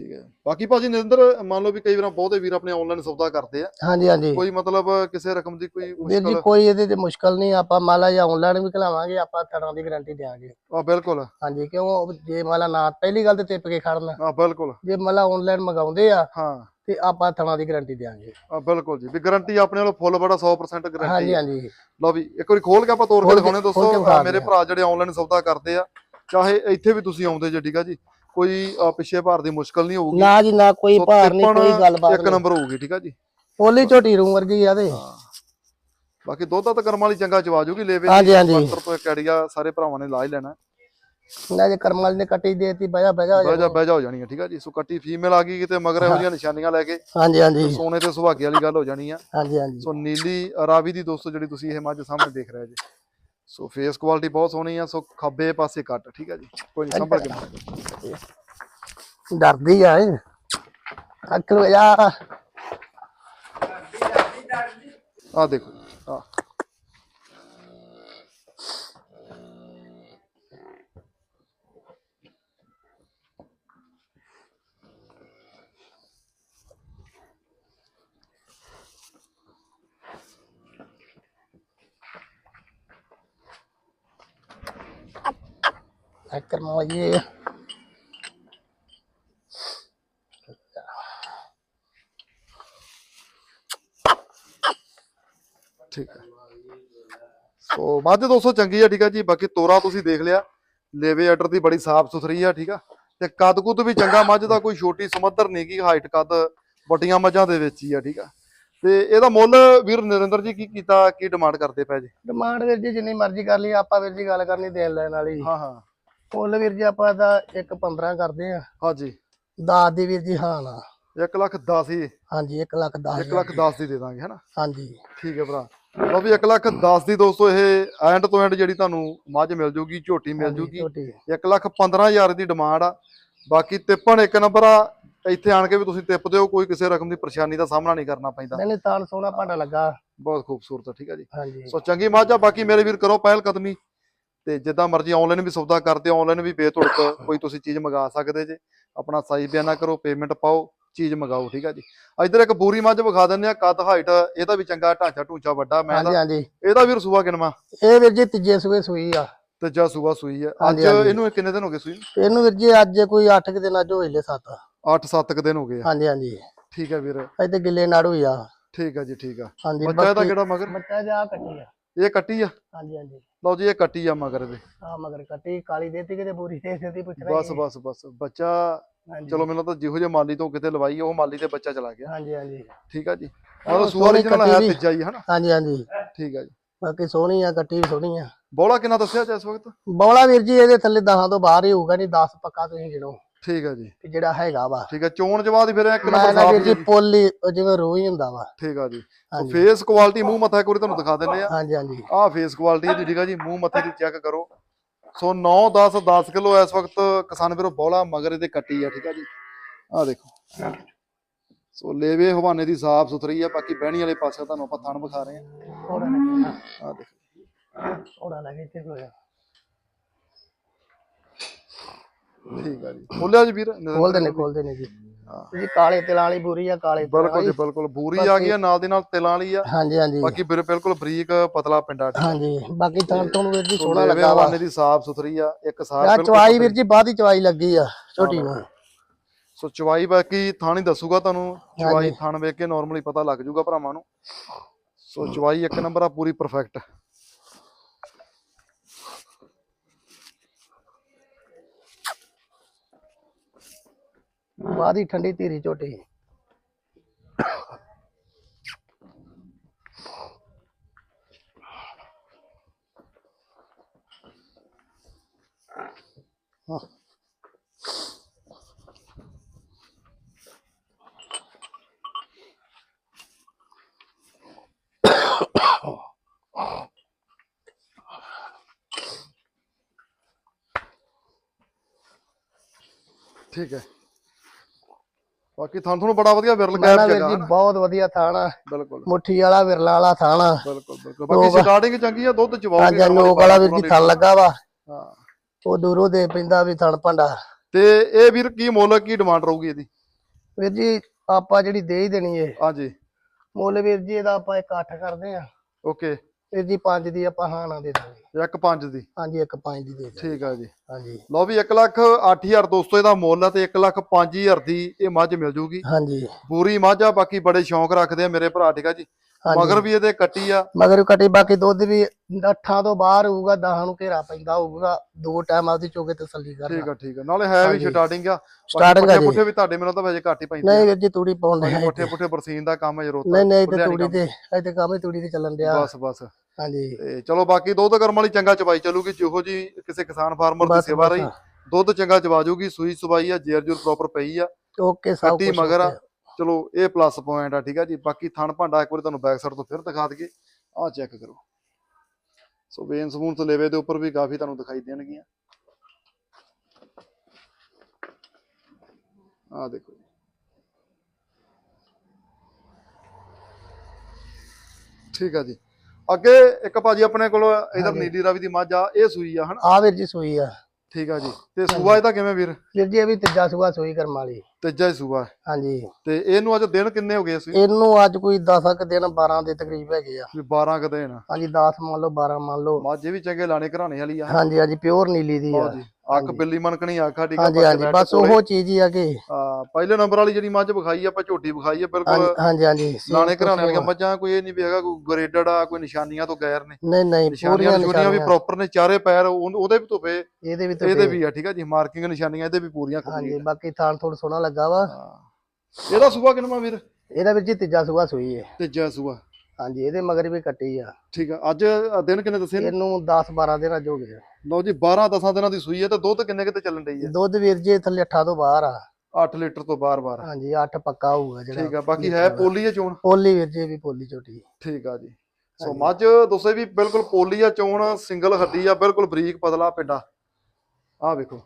ਠੀਕ ਹੈ। ਬਾਕੀ ਭਾਜੀ ਨਰਿੰਦਰ ਮੰਨ ਲਓ ਵੀ ਕਈ ਵਾਰ ਬਹੁਤੇ ਵੀਰ ਆਪਣੇ ਆਨਲਾਈਨ ਸੌਦਾ ਕਰਦੇ ਆ। ਹਾਂਜੀ ਹਾਂਜੀ। ਕੋਈ ਮਤਲਬ ਕਿਸੇ ਰਕਮ ਦੀ ਕੋਈ ਵੀਰ ਜੀ ਕੋਈ ਇਹਦੇ ਤੇ ਮੁਸ਼ਕਲ ਨਹੀਂ ਆਪਾਂ ਮਾਲਾ ਜਾਂ ਆਨਲਾਈਨ ਵੀ ਖਲਾਵਾਂਗੇ ਆਪਾਂ ਥੜਾਂ ਦੀ ਗਾਰੰਟੀ ਦੇਵਾਂਗੇ ਆ ਬਿਲਕੁਲ। ਹਾਂਜੀ ਕਿਉਂ? ਜੇ ਮਾਲਾ ਨਾ ਪਹਿਲੀ ਗੱਲ ਤੇ ਟਿੱਪ ਕੇ ਖੜਨਾ। ਆ ਬਿਲਕੁਲ। ਜੇ ਮਾਲਾ ਆਨਲਾਈਨ ਮੰਗਾਉਂਦੇ ਆ ਹਾਂ। ਤੇ ਆਪਾਂ ਥੜਾਂ ਦੀ ਗਾਰੰਟੀ ਦੇਵਾਂਗੇ ਆ ਬਿਲਕੁਲ ਜੀ। ਵੀ ਗਾਰੰਟੀ ਆਪਣੇ ਵੱਲੋਂ ਫੁੱਲ ਬੜਾ 100% ਹਾਂਜੀ ਗਾਰੰਟੀ ਹਾਂਜੀ ਲਓ ਵੀ ਇੱਕ ਵਾਰੀ ਖੋਲ ਕੇ ਆਪਾਂ ਤੋਰ ਕੇ ਦਿਖਾਉਣੇ ਦੋਸਤੋ। ਮੇਰੇ। ਭਰਾ ਜਿਹੜੇ ਆਨਲਾਈਨ ਸੌਦਾ ਕਰਦੇ ਆ ਚਾਹੇ ਇੱਥੇ ਵੀ ਤੁਸੀਂ ਆਉਂਦੇ ਜੇ ਠੀਕ ਆ ਜੀ? ਕੋਈ ਪਿੱਛੇ ਭਾਰ ਦੀ ਮੁਸ਼ਕਲ ਨਹੀਂ ਹੋਊਗੀ। ਨਾ ਜੀ ਨਾ ਕੋਈ ਭਾਰ ਨਹੀਂ ਕੋਈ ਗੱਲਬਾਤ ਇੱਕ ਨੰਬਰ ਹੋਊਗੀ ਠੀਕ ਆ ਜੀ? ਪੋਲੀ ਝੋਟੀ ਰੂਮ ਵਰਗੀ ਆ ਤੇ। ਹਾਂ। ਬਾਕੀ ਦੁੱਧ ਤਾਂ ਕਰਮ ਵਾਲੀ ਚੰਗਾ ਚਵਾ ਜੂਗੀ ਲੇਵੇ ਹਾਂਜੀ ਹਾਂਜੀ। ਮੰਤਰ ਤੋਂ ਇੱਕ ਆਈਡੀਆ ਸਾਰੇ ਭਰਾਵਾਂ ਨੇ ਲਾ ਹੀ ਲੈਣਾ। ਨਾ ਜੇ ਕਰਮਲ ਨੇ ਕੱਟੀ ਦੇਤੀ ਬਜਾ ਬਜਾ ਬਹਿ ਜਾ ਬਹਿ ਜਾ ਹੋ ਜਾਣੀ ਹੈ ਠੀਕ ਆ ਜੀ? ਸੋ ਕੱਟੀ ਫੀਮੇਲ ਆ ਗਈ ਕਿਤੇ ਮਗਰ ਇਹੋ ਜਿਹੀਆਂ ਨਿਸ਼ਾਨੀਆਂ ਲੈ ਕੇ ਹਾਂਜੀ ਹਾਂਜੀ। ਸੋਨੇ ਤੇ ਸੁਹਾਗੇ ਵਾਲੀ ਗੱਲ ਹੋ ਜਾਣੀ ਆ। ਹਾਂਜੀ ਹਾਂਜੀ। ਸੋ ਨੀਲੀ ਰਾਵੀ ਦੀ ਦੋਸਤੋ ਜਿਹੜੀ ਤੁਸੀਂ ਇਹ ਮੱਝ ਸਾਹਮਣੇ ਦੇਖ ਰਹੇ ਜੀ। ਸੋ ਫੇਸ ਕੁਆਲਿਟੀ ਬਹੁਤ ਸੋਹਣੀ ਆ ਸੋ ਖੱਬੇ ਪਾਸੇ ਕੱਟ ਠੀਕ ਆ ਜੀ? ਕੋਈ ਨਹੀਂ ਸੰਭਲ ਕੇ। ਡਰਦੀ ਆ ਇਹ। ਨੂੰ ਜਾ ਆਹ ਦੇਖੋ ਕਰਮਲ ਇਹ ਠੀਕ ਹੈ। ਸੋ ਮੱਝ ਦੋਸਤੋ ਚੰਗੀ ਆ ਠੀਕ ਆ ਜੀ। ਬਾਕੀ ਤੋਰਾ ਤੁਸੀਂ ਦੇਖ ਲਿਆ। ਲੇਵੇ ਆਰਡਰ ਦੀ ਬੜੀ ਸਾਫ਼ ਸੁਥਰੀ ਆ ਠੀਕ ਆ। ਤੇ ਕੱਦ ਕੁੱਦ ਵੀ ਚੰਗਾ ਮੱਝ ਦਾ ਕੋਈ ਛੋਟੀ ਸਮੱਧਰ ਨਹੀਂ ਕੀ ਹਾਈਟ ਕੱਦ ਵੱਡੀਆਂ ਮੱਝਾਂ ਦੇ ਵਿੱਚ ਹੀ ਆ ਠੀਕ ਆ। ਤੇ ਇਹਦਾ ਮੁੱਲ ਵੀਰ ਨਰਿੰਦਰ ਜੀ ਕੀ ਕੀਤਾ ਕੀ ਡਿਮਾਂਡ ਕਰਦੇ ਪਏ ਜੀ? ਡਿਮਾਂਡ ਵੀਰ ਜੀ ਜਿੰਨੀ ਮਰਜ਼ੀ ਕਰ ਲਈ ਆਪਾਂ ਵੀਰ ਜੀ ਗੱਲ ਕਰਨੀ ਦੇਣ ਲੈਣ ਵਾਲੀ। ਹਾਂ ਹਾਂ। ਮੁੱਲ ਵੀਰ ਜੀ ਆਪਾਂ ਦਾ 1 15 ਕਰਦੇ ਆ ਹਾਂਜੀ। 10 ਦੀ ਵੀਰ ਜੀ ਹਾਂ ਨਾ 1 ਲੱਖ 10 ਹੀ। ਹਾਂਜੀ 1 ਲੱਖ 10 1 ਲੱਖ 10 ਦੀ ਦੇ ਦਾਂਗੇ ਹਨਾ ਹਾਂਜੀ। ਠੀਕ ਹੈ ਭਰਾ। ਲਓ ਵੀ 1 ਲੱਖ 10 ਦੀ ਦੋਸਤੋ ਇਹ ਐਂਡ ਤੋਂ ਐਂਡ ਜਿਹੜੀ ਤੁਹਾਨੂੰ ਮੱਝ ਮਿਲ ਜੂਗੀ ਝੋਟੀ ਮਿਲ ਜੂਗੀ। ਛੋਟੀ 1 ਲੱਖ 15000 ਦੀ ਡਿਮਾਂਡ ਆ। ਬਾਕੀ ਤਿੱਪਣ ਇੱਕ ਨੰਬਰ ਆ ਇੱਥੇ ਆਣ ਕੇ ਵੀ ਤੁਸੀਂ ਤਿੱਪ ਦਿਓ ਕੋਈ ਕਿਸੇ ਰਕਮ ਦੀ ਪਰੇਸ਼ਾਨੀ ਦਾ ਸਾਹਮਣਾ ਨਹੀਂ ਕਰਨਾ ਪੈਂਦਾ। ਨਹੀਂ ਨਹੀਂ ਤਾਨ ਸੋਹਣਾ ਭਾਂਡਾ ਲੱਗਾ। ਬਹੁਤ ਖੂਬਸੂਰਤ ਠੀਕ ਆ ਜੀ। ਸੋ ਚੰਗੀ ਮੱਝ ਆ ਬਾਕੀ ਮੇਰੇ ਵੀਰ ਕਰੋ ਪਹਿਲ ਕਦਮੀ। ਤੇ ਜਿੱਦਾਂ ਮਰਜ਼ੀ ਆਨਲਾਈਨ ਵੀ ਸੌਦਾ ਕਰਦੇ ਆਨਲਾਈਨ ਵੀ ਬੇਤੁੜਕ ਕੋਈ ਤੁਸੀਂ ਚੀਜ਼ ਮੰਗਾ ਸਕਦੇ ਜੇ। ਆਪਣਾ ਸਾਈ ਬਿਆਨਾ ਕਰੋ ਪੇਮੈਂਟ ਪਾਓ ਚੀਜ਼ ਮੰਗਾਓ ਠੀਕ ਆ ਜੀ। ਇੱਧਰ ਇੱਕ ਬੂਰੀ ਮੱਝ ਵਿਖਾ ਦਿੰਦੇ ਆ ਕੱਦ ਹਾਈਟ ਇਹਦਾ ਵੀ ਚੰਗਾ ਢਾਂਚਾ ਢੂੰਚਾ ਵੱਡਾ ਮੈਂ ਹਾਂਜੀ ਹਾਂਜੀ। ਇਹਦਾ ਵੀਰ ਸੂਆ ਕਿਨਵਾ ਇਹ ਵੀਰ ਜੀ ਤੀਜੇ ਸੂਏ ਸੂਈ ਆ। ਤੀਜਾ ਸੂਆ ਸੂਈ ਹੈ ਅੱਜ। ਇਹਨੂੰ ਕਿੰਨੇ ਦਿਨ ਹੋ ਗਏ ਸੂਈ ਇਹਨੂੰ ਵੀਰ ਜੀ ਅੱਜ ਕੋਈ 8 ਕਿ ਦਿਨ ਅੱਜ ਹੋਏ ਲੈ 7 8-7 ਦਿਨ ਹੋ ਗਏ ਆ। ਹਾਂਜੀ ਹਾਂਜੀ। ਠੀਕ ਹੈ ਵੀਰ। ਇੱਥੇ ਗਿੱਲੇ ਨਾੜੂ ਹੀ ਆ। ਠੀਕ ਆ ਜੀ ਠੀਕ ਆ। ਹਾਂਜੀ ਬੱਚਾ ਇਹਦਾ ਕਿਹੜਾ ਮਗਰ? ਬੱਚਾ ਜਾ ਕੱਟੀ ਆ। ਇਹ ਕੱਟੀ ਆ? ਹਾਂਜੀ ਹਾਂਜੀ। ਲਓ ਜੀ ਇਹ ਕੱਟੀ ਆ ਮਗਰ ਦੇ। ਆ ਮਗਰ ਕੱਟੀ ਕਾਲੀ ਦੇਤੀ ਕਿਤੇ ਪੂਰੀ ਦੇ ਦੇਤੀ ਪੁੱਛਣਾ ਬਸ ਬਸ ਬਸ। ਬੱਚਾ ਚਲੋ ਮੈਨੂੰ ਤਾਂ ਜਿਹੋ ਜਿਹੇ ਮਾਲੀ ਤੋਂ ਕਿਤੇ ਲਵਾਈ ਉਹ ਮਾਲੀ ਤੇ ਬੱਚਾ ਚਲਾ ਗਿਆ। ਹਾਂਜੀ ਹਾਂਜੀ। ਠੀਕ ਆ ਜੀ। ਸੂਆ ਸੋਹਣੀ original ਹੈ। ਤੀਜਾ ਹੀ ਹਨਾ? ਹਾਂਜੀ ਹਾਂਜੀ। ਠੀਕ ਆ ਜੀ। ਬਾਕੀ ਸੋਹਣੀ ਆ ਕੱਟੀ ਵੀ ਸੋਹਣੀ ਆ। ਬੋਲਾ ਕਿੰਨਾ ਦੱਸਿਆ ਜੀ ਇਸ ਵਕਤ? ਬੌਲਾ ਵੀਰ ਜੀ ਇਹਦੇ ਥੱਲੇ 10 ਤੋਂ ਬਾਹਰ ਹੀ ਹੋਊਗਾ ਨਹੀਂ 10 ਪੱਕਾ ਤੁਸੀਂ ਗਿਣੋ। ਠੀਕ ਆ ਜੀ। ਜਿਹੜਾ ਹੈਗਾ ਵਾ। ਠੀਕ ਆ ਚੋਣ ਜਵਾਬ ਦੀ ਫਿਰ ਇੱਕ ਨੰਬਰ ਨਾ ਸਾਫ਼ ਵੀਰ ਜੀ ਜੀ ਪੁੱਲ ਜਿਵੇਂ ਰੋਹ ਹੀ ਹੁੰਦਾ ਵਾ। ਠੀਕ ਆ ਜੀ। ਸੋ ਫੇਸ ਕੁਆਲਿਟੀ ਮੂੰਹ ਮੱਥਾ ਇੱਕ ਵਾਰੀ ਤੁਹਾਨੂੰ ਦਿਖਾ ਦਿੰਦੇ ਆ। ਹਾਂਜੀ ਹਾਂਜੀ। ਆਹ ਫੇਸ ਕੁਆਲਿਟੀ ਇਹਦੀ ਠੀਕ ਆ ਜੀ। ਮੂੰਹ ਮੱਥੇ ਦੀ ਚੈੱਕ ਕਰੋ। ਸੋ 9 10 10 ਕਿਲੋ ਇਸ ਵਕਤ ਕਿਸਾਨ ਵੀਰੋ ਬੋਲਾ ਮਗਰ ਇਹਦੇ ਕੱਟੀ ਆ ਠੀਕ ਆ ਜੀ। ਆਹ ਦੇਖੋ। ਸੋ ਲੇਵੇ ਹਵਾਨੇ ਦੀ ਸਾਫ਼ ਸੁਥਰੀ ਆ ਬਾਕੀ ਬਹਿਣੀ ਵਾਲੇ ਪਾਸੇ ਤੁਹਾਨੂੰ ਆਪਾਂ ਥਣ ਵਿਖਾ ਰਹੇ ਆ। ਥੋੜਾ ਲੱਗੇ ਆਹ ਦੇਖੋ। ਥੋੜਾ ਲੱਗੇ ਤੇ ਹੋਇਆ ਠੀਕ ਆ ਜੀ। ਬੋਲਿਆ ਜੀ ਵੀਰ? ਖੋਲਦੇ ਨੇ ਖੋਲਦੇ ਨੇ ਜੀ। ਹਾਂ। ਜੀ ਕਾਲੇ ਤਿਲਾਂ ਵਾਲੀ ਬੂਰੀ ਆ ਕਾਲੇ ਤਿਲਾਂ ਬਿਲਕੁਲ ਜੀ ਵਾਲੀ। ਬਿਲਕੁਲ। ਬੂਰੀ ਆ ਗਈ ਆ ਨਾਲ ਦੇ ਨਾਲ ਤਿਲਾਂ ਵਾਲੀ ਆ। ਹਾਂਜੀ ਹਾਂਜੀ। ਬਾਕੀ ਬਿਲ- ਬਿਲਕੁਲ ਬਰੀਕ ਪਤਲਾ ਪਿੰਡਾ ਠੀਕ ਆ। ਹਾਂਜੀ ਬਾਕੀ ਤਾਂ ਤੁਹਾਨੂੰ ਵੀਰ ਜੀ ਸੋ ਸੋਹਣਾ ਲੇਵੇ ਲੱਗਾ ਵਾ। ਹਵਾਨੇ ਦੀ ਸਾਫ਼ ਸੁਥਰੀ ਆ ਇੱਕ ਸਾਰ ਆ ਬਿਲਕੁਲ ਚਵਾਈ ਵੀਰ ਜੀ ਬਾਅਦ ਹੀ ਚਵਾਈ ਲੱਗੀ ਆ ਛੋਟੀ ਨੂੰ। ਸੋ ਚਵਾਈ ਬਾਕੀ ਥਾਣ ਹੀ ਦੱਸੂਗਾ ਤੁਹਾਨੂੰ। ਚਵਾਈ ਥਾਣ ਵੇਖ ਕੇ ਨਾਰਮਲੀ ਪਤਾ ਲੱਗ ਜਾਊਗਾ ਭਰਾਵਾਂ ਨੂੰ। ਸੋ ਚਵਾਈ ਇੱਕ ਨੰਬਰ ਆ ਪੂਰੀ ਪਰਫੈਕਟ ਬਾਅਦ ਹੀ ਠੰਡੀ ਧੀਰੀ ਝੋਟੀ ਠੀਕ ਹੈ ਬਾਕੀ ਥਾਣ ਤੁਹਾਨੂੰ ਬੜਾ ਵਧੀਆ ਵਿਰਲ ਵੀਰ ਜਗਾ ਜੀ ਬਹੁਤ ਵਧੀਆ ਥਾਣਾ ਬਿਲਕੁਲ। ਮੁੱਠੀ ਵਾਲਾ ਵਿਰਲਾ ਵਾਲਾ ਥਾਣਾ ਬਿਲਕੁਲ ਬਿਲਕੁਲ। ਬਾਕੀ ਸਟਾਰਟਿੰਗ ਚੰਗੀ ਆ ਦੁੱਧ ਚਵਾਓਗੇ ਅੱਜ ਨੋਕ ਵਾਲਾ ਵੀਰ ਜੀ ਥਣ ਲੱਗਾ ਵਾ। ਹਾਂ। ਉਹ ਦੂਰੋਂ ਦੇ ਪੈਂਦਾ ਵੀ ਥਣ ਭਾਂਡਾ। ਤੇ ਇਹ ਵੀਰ ਕੀ ਮੁੱਲ ਕੀ ਡਿਮਾਂਡ ਰਹੂਗੀ ਇਹਦੀ? ਵੀਰ ਜੀ ਆਪਾਂ ਜਿਹੜੀ ਦੇ ਹੀ ਦੇਣੀ ਏ। ਹਾਂਜੀ। ਮੁੱਲ ਵੀਰ ਜੀ ਇਹਦਾ ਆਪਾਂ ਇੱਕ ਅੱਠ ਕਰਦੇ ਆ। ਓਕੇ। ਜੀ ਪੰਜ ਦੀ ਆਪਾਂ ਹਾਂ ਨਾ ਦੇ ਦਾਂਗੇ। ਇੱਕ ਪੰਜ ਦੀ। ਹਾਂਜੀ ਇੱਕ ਪੰਜ ਦੀ ਦੇ ਦਾਂਗੇ। ਠੀਕ ਆ ਜੀ। ਹਾਂਜੀ। ਲਓ ਵੀ 1 ਲੱਖ 8000 ਦੋਸਤੋ ਇਹਦਾ ਮੁੱਲ ਆ ਤੇ 1 ਲੱਖ 5000 ਦੀ ਇਹ ਮੱਝ ਮਿਲ ਜੂਗੀ। ਹਾਂਜੀ। ਪੂਰੀ ਮੱਝ ਆ ਬਾਕੀ ਬੜੇ ਸ਼ੌਂਕ ਰੱਖਦੇ ਆ ਮੇਰੇ ਭਰਾ ਠੀਕ ਆ ਜੀ। ਮਗਰ ਵੀ ਇਹਦੇ ਕੱਟੀ ਆ। ਮਗਰ ਕਟੀ ਬਾਕੀ ਦੁੱਧ ਵੀ ਅੱਠਾਂ ਤੋਂ ਬਾਹਰ ਹੋਊਗਾ ਦਹਾਂ ਨੂੰ ਘੇਰਾ ਪੈਂਦਾ ਹੋਊਗਾ ਦੋ ਟਾਈਮ ਆਪਦੀ ਚੋਕੇ ਤਸੱਲੀ ਕਰਨਾ। ਠੀਕ ਆ ਠੀਕ ਆ। ਨਾਲੇ ਹੈ ਵੀ। ਸਟਾਰਟਿੰਗ ਆ। Starting ਆ ਪੱਠੇ ਵੀ ਤੁਹਾਡੇ ਮੈਨੂੰ ਤਾਂ ਵਜੇ ਘੱਟ ਹੀ ਪੈਂਦੇ ਨਹੀਂ ਵੀਰ ਜੀ ਤੂੜੀ ਪਾਉਣ ਦੇ ਪੁੱਠੇ ਪੁੱਠੇ ਬਰਸੀਨ ਦਾ ਕੰਮ ਜਰੂਰ ਨਹੀਂ ਨਹੀਂ ਤੇ ਤੂੜੀ ਤੇ ਇੱਥੇ ਕੰਮ ਹੀ ਤੂੜੀ ਤੇ ਚੱਲਣ ਡਿਆ। ਬਸ ਬਸ। ਹਾਂਜੀ। ਤੇ ਚਲੋ ਬਾਕੀ ਦੁੱਧ ਕਰਮ ਵਾਲੀ ਚੰਗਾ ਚਵਾਈ ਚੱਲੂਗੀ। ਜਿਹੋ ਜੀ ਕਿਸੇ ਕਿਸਾਨ ਫਾਰਮਰ ਦੀ ਸੇਵਾ। ਰਹੀ ਦੁੱਧ ਚੰਗਾ ਚਵਾ ਜੂਗੀ ਸੂਈ ਸਵਾਈ ਆ ਜੇਰ ਜੂਰ ਪ੍ਰੋਪਰ ਪਈ ਆ। ਓਕੇ ਸਭ ਕੁਛ ਮਗਰ ਆ। ਚਲੋ ਇਹ ਪਲੱਸ ਪੁਆਇੰਟ ਆ ਠੀਕ ਆ ਜੀ। ਬਾਕੀ ਥਣ ਭਾਂਡਾ ਇੱਕ ਵਾਰੀ ਤੁਹਾਨੂੰ ਬੈਕ ਸਾਈਡ ਤੋਂ ਫਿਰ ਦਿਖਾ ਦਈਏ। ਆਹ ਚੈੱਕ ਕਰੋ। ਸੋ ਵੇਨ ਸਮੂਨ ਤੋਂ ਲੇਵੇ ਦੇ ਉੱਪਰ ਵੀ ਕਾਫੀ ਤੁਹਾਨੂੰ ਦਿਖਾਈ ਦੇਣਗੀਆਂ। ਆਹ ਦੇਖੋ। ਠੀਕ ਆ ਜੀ। ਅੱਗੇ ਇੱਕ ਭਾਜੀ ਆਪਣੇ ਕੋਲ ਇਧਰ। ਨੀਲੀ ਰਾਵੀ ਦੀ ਮੱਝ ਆ ਇਹ ਸੂਈ ਆ ਹਨਾ? ਆ ਵੀਰ ਜੀ ਸੂਈ ਆ। ਠੀਕ ਆ ਜੀ। ਤੇ ਸੂਆ ਇਹਦਾ ਕਿਵੇਂ ਵੀਰ? ਵੀਰ ਜੀ ਇਹ ਵੀ ਤੀਜਾ ਸੂਆ ਸੂਈ ਕਰਮ ਵਾਲੀ। ਤੀਜਾ ਹੀ ਸੂਆ। ਹਾਂਜੀ। ਤੇ ਇਹਨੂੰ ਅੱਜ ਦਿਨ ਕਿੰਨੇ ਹੋ ਗਏ ਸੀ? ਇਹਨੂੰ ਅੱਜ ਕੋਈ 10 ਕ ਦਿਨ 12 ਦੇ ਤਕਰੀਬ ਹੈਗੇ ਆ। ਵੀ 12 ਕ ਦਿਨ। ਹਾਂਜੀ 10 ਮੰਨ ਲਓ 12 ਮੰਨ ਲਓ। ਮਾਝੇ ਵੀ ਚੰਗੇ ਲਾਣੇ ਘਰਾਣੇ ਵਾਲੀ ਆ। ਹਾਂਜੀ ਹਾਂਜੀ ਪਿਓਰ ਨੀਲੀ ਦੀ ਆ। ਅੱਖ ਬਿੱਲੀ ਮਨਕਣੀ ਆਖਾ ਠੀਕ ਹਾਂਜੀ ਹਾਂਜੀ ਬਸ। ਉਹ ਚੀਜ਼ ਹੀ ਆ ਕਿ ਆ, ਪਹਿਲੇ ਨੰਬਰ ਵਾਲੀ ਜਿਹੜੀ ਮੱਝ ਵਿਖਾਈ ਆਪਾਂ ਝੋਟੀ ਵਿਖਾਈ ਆ ਬਿਲਕੁਲ ਹਾਂਜੀ ਹਾਂਜੀ to ਘਰਾਣੇ ਵਾਲੀਆਂ। ਮੱਝਾਂ ਕੋਈ ਇਹ ਨਹੀਂ ਵੀ ਹੈਗਾ ਕੋਈ ਗ੍ਰੇਡਡ ਆ ਕੋਈ ਨਿਸ਼ਾਨੀਆਂ ਤੋਂ ਗੈਰ ਨੇ ਨਹੀਂ ਨਹੀਂ ਪੂਰੀਆਂ ਨਿਸ਼ਾਨੀਆਂ ਵੀ ਪ੍ਰੋਪਰ ਨੇ ਚਾਰੇ ਪੈਰ ਉਹ- ਉਹਦੇ ਵੀ ਧੁੱਪੇ ਇਹਦੇ ਵੀ ਤਾਂ ਇਹਦੇ ਵੀ ਆ ਠੀਕ ਆ ਜੀ ਮਾਰਕਿੰਗ ਨਿਸ਼ਾਨੀਆਂ ਇਹਦੇ ਵੀ ਪੂਰੀਆਂ ਹਾਂਜੀ ਬਾਕੀ ਥਾਣ ਥੋੜਾ ਸੋਹਣਾ ਲੱਗਾ ਵਾ। ਹਾਂ। ਇਹਦਾ ਸੂਆ ਕਿੰਨਾ ਵੀਰ ਇਹਦਾ ਵੀਰ ਜੀ ਤੀਜਾ ਸੂਆ ਸੂਈ ਹੈ ਤੀਜਾ ਸੂਆ ਹਾਂਜੀ ਇਹਦੇ ਮਗਰ ਵੀ ਕੱਟੀ ਆ ਠੀਕ ਆ ਅੱਜ ਦਿਨ ਕਿੰਨੇ ਦੱਸੇ ਇਹਨੂੰ 10 12 ਦਿਨ ਅੱਜ ਹੋ ਗਏ। ਲਓ ਜੀ 12 10 ਦਿਨਾਂ ਦੀ ਸੂਈ ਹੈ ਤੇ ਦੁੱਧ ਕਿੰਨੇ ਕਿਤੇ ਚੱਲਣ ਡਈ ਹੈ? ਦੁੱਧ ਵੀਰ ਜੀ ਥੱਲੇ 8 ਤੋਂ ਬਾਹਰ ਆ। 8 ਲੀਟਰ ਤੋਂ ਬਾਰ-ਬਾਰ ਹਾਂਜੀ 8 ਪੱਕਾ ਹੋਊਗਾ ਜਿਹੜਾ ਠੀਕ ਆ ਬਾਕੀ ਹੈ ਪੋਲੀ ਆ ਚੋਣ? ਪੋਲੀ ਵੀਰ ਜੀ ਵੀ ਪੋਲੀ ਝੋਟੀ ਠੀਕ ਆ ਜੀ। ਸੋ ਮੱਝ ਦੋਸੇ ਵੀ ਬਿਲਕੁਲ ਪੋਲੀ ਆ ਚੋਣ ਸਿੰਗਲ ਹੱਡੀ ਆ ਬਿਲਕੁਲ ਬਰੀਕ ਪਤਲਾ ਪਿੰਡਾ? ਆਹ ਵੇਖੋ।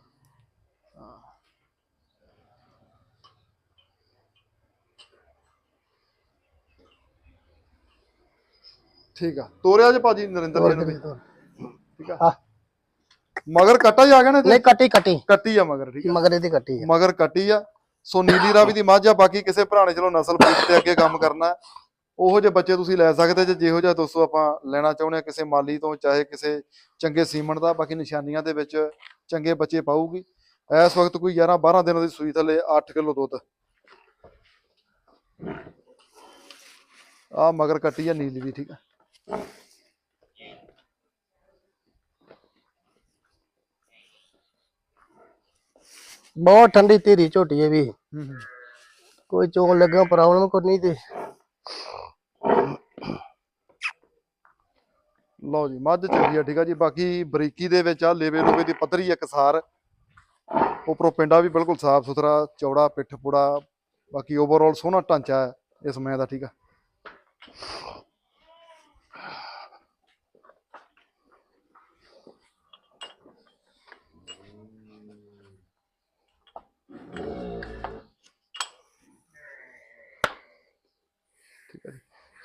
ਠੀਕ ਆ ਤੋਰਿਆ ਜੇ ਭਾਜੀ ਨਰਿੰਦਰ ਜੀ ਨੂੰ ਠੀਕ ਆ। ਆ ਮਗਰ ਕੱਟਾ ਹੀ ਆ ਗਿਆ ਨਾ? ਨਹੀਂ ਕੱਟੀ ਕੱਟੀ। ਕੱਟੀ ਆ ਮਗਰ ਠੀਕ ਆ? ਮਗਰ ਇਹਦੀ ਕੱਟੀ ਆ। ਮਗਰ ਕੱਟੀ ਆ। ਸੋ ਨੀਲੀ ਰਾਵੀ ਦੀ ਮੱਝ ਆ ਬਾਕੀ ਕਿਸੇ ਭਰਾ ਨੇ ਚਲੋ ਨਸਲ ਪੂਛ ਤੇ ਅੱਗੇ ਕੰਮ ਕਰਨਾ। ਉਹੋ ਜਿਹੇ ਬੱਚੇ ਤੁਸੀਂ ਲੈ ਸਕਦੇ ਜੇ ਜਿਹੋ ਜਿਹਾ ਦੋਸਤੋ ਆਪਾਂ ਲੈਣਾ ਚਾਹੁੰਦੇ ਆ ਕਿਸੇ ਮਾਲੀ ਤੋਂ ਚਾਹੇ ਕਿਸੇ ਚੰਗੇ ਸੀਮਨ ਦਾ ਬਾਕੀ ਨਿਸ਼ਾਨੀਆਂ ਦੇ ਵਿੱਚ ਚੰਗੇ ਬੱਚੇ ਪਾਊਗੀ। ਇਸ ਵਕਤ ਕੋਈ 11 12 ਦਿਨਾਂ ਦੀ ਸੂਈ ਥੱਲੇ 8 ਕਿਲੋ ਦੁੱਧ। ਆ ਮਗਰ ਕੱਟੀ ਆ ਨੀਲੀ ਵੀ ਠੀਕ ਆ। ਬਹੁਤ ਠੰਡੀ ਧੀਰੀ ਝੋਟੀ ਹੈ ਵੀ। ਹੂੰ ਕੋਈ ਚੋਣ ਲੱਗਾ ਪ੍ਰੋਬਲਮ ਕੋਈ ਨਹੀਂ ਤੇ। ਲਓ ਜੀ ਮੱਝ ਚੰਗੀ ਆ ਠੀਕ ਆ ਜੀ। ਬਾਕੀ ਬਰੀਕੀ ਦੇ ਵਿੱਚ ਆ ਲੇਵੇ ਲੂਵੇ ਦੀ ਪੱਧਰੀ ਆ ਕਸਾਰ ਉਪਰੋਂ ਪਿੰਡਾ ਵੀ ਬਿਲਕੁਲ ਸਾਫ਼ ਸੁਥਰਾ ਚੌੜਾ ਪਿੱਠ ਪੁੜਾ ਬਾਕੀ ਓਵਰਆਲ ਸੋਹਣਾ ਢਾਂਚਾ ਹੈ ਇਸ ਮੈਂ ਦਾ ਠੀਕ ਆ।